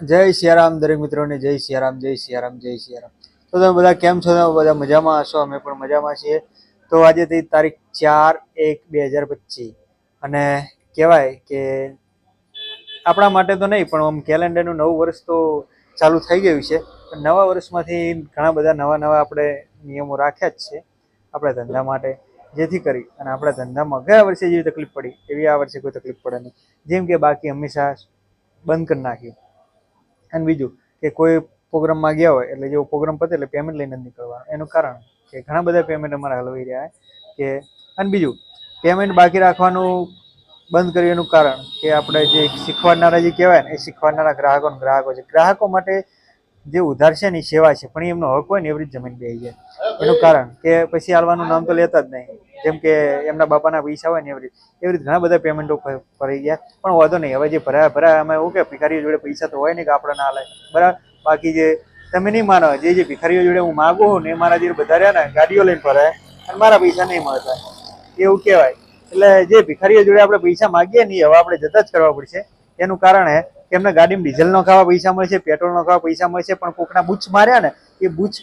જય સિયારામ દરેક મિત્રોને જય સિયારામ જય સિયારામ જય સિયારામ. તો તમે બધા કેમ છો? તમે બધા મજામાં હશો? અમે પણ મજામાં છીએ. તો આજે થઈ તારીખ ચાર એક બે હજાર પચીસ. અને કહેવાય કે આપણા માટે તો નહીં, પણ આમ કેલેન્ડરનું નવું વર્ષ તો ચાલુ થઈ ગયું છે. પણ નવા વર્ષમાંથી ઘણા બધા નવા નવા આપણે નિયમો રાખ્યા જ છે આપણા ધંધા માટે. જેથી કરી અને આપણા ધંધામાં ગયા વર્ષે જેવી તકલીફ પડી, એવી આ વર્ષે કોઈ તકલીફ પડે નહીં. જેમ કે બાકી હંમેશા બંધ કરી નાખ્યું. અને બીજું કે કોઈ પ્રોગ્રામમાં ગયા હોય, એટલે જેવો પ્રોગ્રામ પતે એટલે પેમેન્ટ લઈને જ નીકળવાનું. એનું કારણ કે ઘણા બધા પેમેન્ટ અમારા હલવાઈ રહ્યા કે, અને બીજું પેમેન્ટ બાકી રાખવાનું બંધ કર્યું એનું કારણ કે આપણે જે શીખવાડનારા જે કહેવાય ને, એ શીખવાડનારા ગ્રાહકો ગ્રાહકો છે. ગ્રાહકો માટે જે ઉધાર છે ને સેવા છે, પણ એમનો હક હોય ને એવી રીતે જમીન બે જાય. એનું કારણ કે પછી હાલવાનું નામ તો લેતા જ નહીં. જેમ કે એમના બાપાના પૈસા હોય ને એવી રીતે. એવી રીતે ઘણા બધા પેમેન્ટો ભરાઈ ગયા. પણ વાંધો નહીં. હવે જે ભરાયા ભરાયા અમે એવું કે ભિખારીઓ જોડે પૈસા તો હોય ને કે આપણે ના લાય. બરાબર? બાકી જે તમે નહીં માનો, જે જે ભિખારીઓ જોડે હું માગું છું ને મારા જે બધા રહ્યા ને, ગાડીઓ લઈને ભરાય અને મારા પૈસા નહીં મળતા. એવું કહેવાય. એટલે જે ભિખારીઓ જોડે આપણે પૈસા માગીએ નહીં હવે આપણે જતા જ કરવા પડશે. એનું કારણ હે કે એમને ગાડીમાં ડીઝલ નો ખાવા પૈસા મળશે પેટ્રોલ નો ખાવા પૈસા મળશે, પણ કોકના બૂચ માર્યા ને, એ બૂચ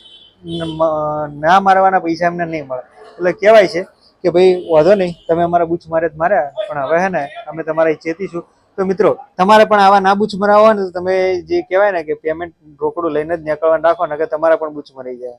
ના મારવાના પૈસા એમને નહીં મળે. એટલે કહેવાય છે કે ભાઈ, વાંધો નહીં, તમે અમારા બૂચ મારે જ માર્યા, પણ હવે હે ને, અમે તમારા ચેતીશું તો મિત્રો, તમારે પણ આવા ના બૂચ મરાવો ને તમે જે કહેવાય ને કે પેમેન્ટ રોકડું લઈને જ નીકળવાનું રાખો ને કે તમારા પણ બૂચ મરી જાય.